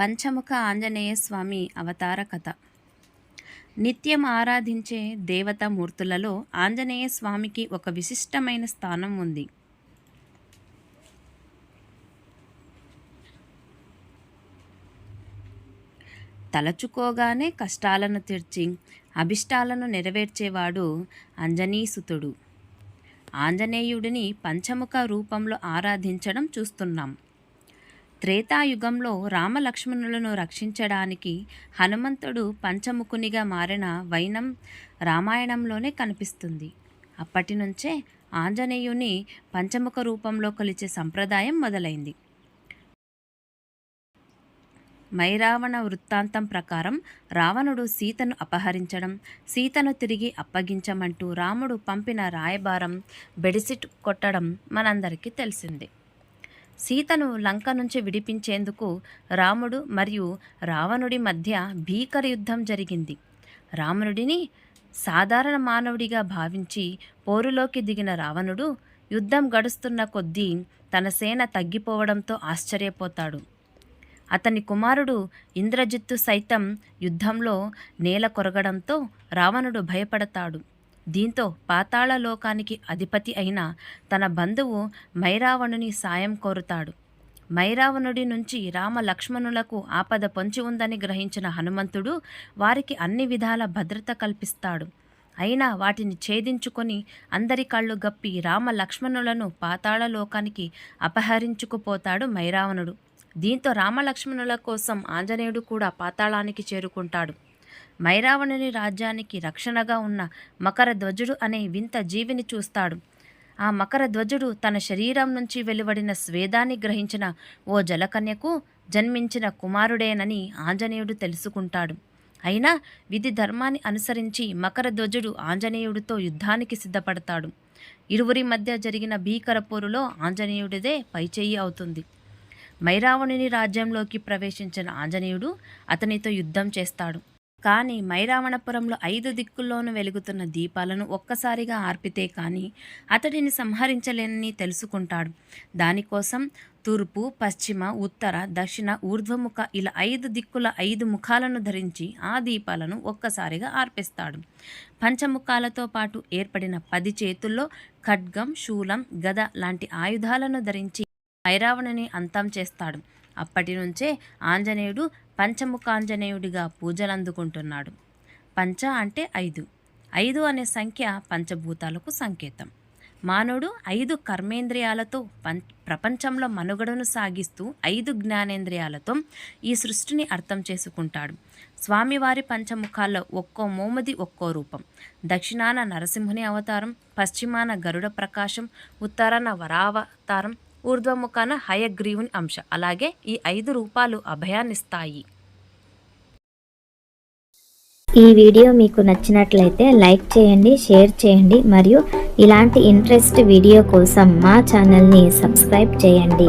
పంచముఖ ఆంజనేయ స్వామి అవతార కథ. నిత్యం ఆరాధించే దేవతామూర్తులలో ఆంజనేయ స్వామికి ఒక విశిష్టమైన స్థానం ఉంది. తలచుకోగానే కష్టాలను తీర్చి అభిష్టాలను నెరవేర్చేవాడు అంజనీసుతుడు. ఆంజనేయుడిని పంచముఖ రూపంలో ఆరాధించడం చూస్తున్నాం. త్రేతాయుగంలో రామలక్ష్మణులను రక్షించడానికి హనుమంతుడు పంచముఖునిగా మారిన వైనం రామాయణంలోనే కనిపిస్తుంది. అప్పటి నుంచే ఆంజనేయుని పంచముఖ రూపంలో కొలిచే సంప్రదాయం మొదలైంది. మైరావణ వృత్తాంతం ప్రకారం రావణుడు సీతను అపహరించడం సీతను తిరిగి అప్పగించమంటూ రాముడు పంపిన రాయబారం బెడిసిట్ కొట్టడం మనందరికీ తెలిసిందే. సీతను లంక నుంచి విడిపించేందుకు రాముడు మరియు రావణుడి మధ్య భీకర యుద్ధం జరిగింది. రావణుడిని సాధారణ మానవుడిగా భావించి పోరులోకి దిగిన రావణుడు యుద్ధం గడుస్తున్న కొద్దీ తన సేన తగ్గిపోవడంతో ఆశ్చర్యపోతాడు. అతని కుమారుడు ఇంద్రజిత్తు సైతం యుద్ధంలో నేల కొరగడంతో రావణుడు భయపడతాడు. దీంతో పాతాళలోకానికి అధిపతి అయిన తన బంధువు మైరావణుని సాయం కోరుతాడు. మైరావణుడి నుంచి రామ లక్ష్మణులకు ఆపద పొంచి ఉందని గ్రహించిన హనుమంతుడు వారికి అన్ని విధాల భద్రత కల్పిస్తాడు. అయినా వాటిని ఛేదించుకొని అందరి కళ్ళు గప్పి రామ లక్ష్మణులను పాతాళలోకానికి అపహరించుకుపోతాడు మైరావణుడు. దీంతో రామలక్ష్మణుల కోసం ఆంజనేయుడు కూడా పాతాళానికి చేరుకుంటాడు. మైరావణుని రాజ్యానికి రక్షణగా ఉన్న మకర ధ్వజుడు అనే వింత జీవిని చూస్తాడు. ఆ మకర ధ్వజుడు తన శరీరం నుంచి వెలువడిన స్వేదాన్ని గ్రహించిన ఓ జలకన్యకు జన్మించిన కుమారుడేనని ఆంజనేయుడు తెలుసుకుంటాడు. అయినా విధి ధర్మాన్ని అనుసరించి మకర ధ్వజుడు ఆంజనేయుడితో యుద్ధానికి సిద్ధపడతాడు. ఇరువురి మధ్య జరిగిన భీకర పోరులో ఆంజనేయుడిదే పైచేయి అవుతుంది. మైరావణుని రాజ్యంలోకి ప్రవేశించిన ఆంజనేయుడు అతనితో యుద్ధం చేస్తాడు. కానీ మైరావణపురంలో ఐదు దిక్కుల్లోనూ వెలుగుతున్న దీపాలను ఒక్కసారిగా ఆర్పితే కానీ అతడిని సంహరించలేనని తెలుసుకుంటాడు. దానికోసం తూర్పు పశ్చిమ ఉత్తర దక్షిణ ఊర్ధ్వముఖ ఇలా ఐదు దిక్కుల ఐదు ముఖాలను ధరించి ఆ దీపాలను ఒక్కసారిగా ఆర్పిస్తాడు. పంచముఖాలతో పాటు ఏర్పడిన పది చేతుల్లో ఖడ్గం శూలం గద లాంటి ఆయుధాలను ధరించి ఐరావణుని అంతం చేస్తాడు. అప్పటి నుంచే ఆంజనేయుడు పంచముఖాంజనేయుడిగా పూజలు అందుకుంటున్నాడు పంచ అంటే ఐదు. ఐదు అనే సంఖ్య పంచభూతాలకు సంకేతం. మానవుడు ఐదు కర్మేంద్రియాలతో పం ప్రపంచంలో మనుగడను సాగిస్తూ ఐదు జ్ఞానేంద్రియాలతో ఈ సృష్టిని అర్థం చేసుకుంటాడు. స్వామివారి పంచముఖాల్లో ఒక్కో మోమది ఒక్కో రూపం. దక్షిణాన నరసింహుని అవతారం పశ్చిమాన గరుడ ప్రకాశం ఉత్తరాన వరావతారం ఊర్ధ్వముఖాన హయగ్రీవుని అంశ. అలాగే ఈ ఐదు రూపాలు అభయాన్నిస్తాయి. ఈ వీడియో మీకు నచ్చినట్లయితే లైక్ చేయండి షేర్ చేయండి మరియు ఇలాంటి ఇంట్రెస్ట్ వీడియో కోసం మా ఛానల్ని సబ్స్క్రైబ్ చేయండి.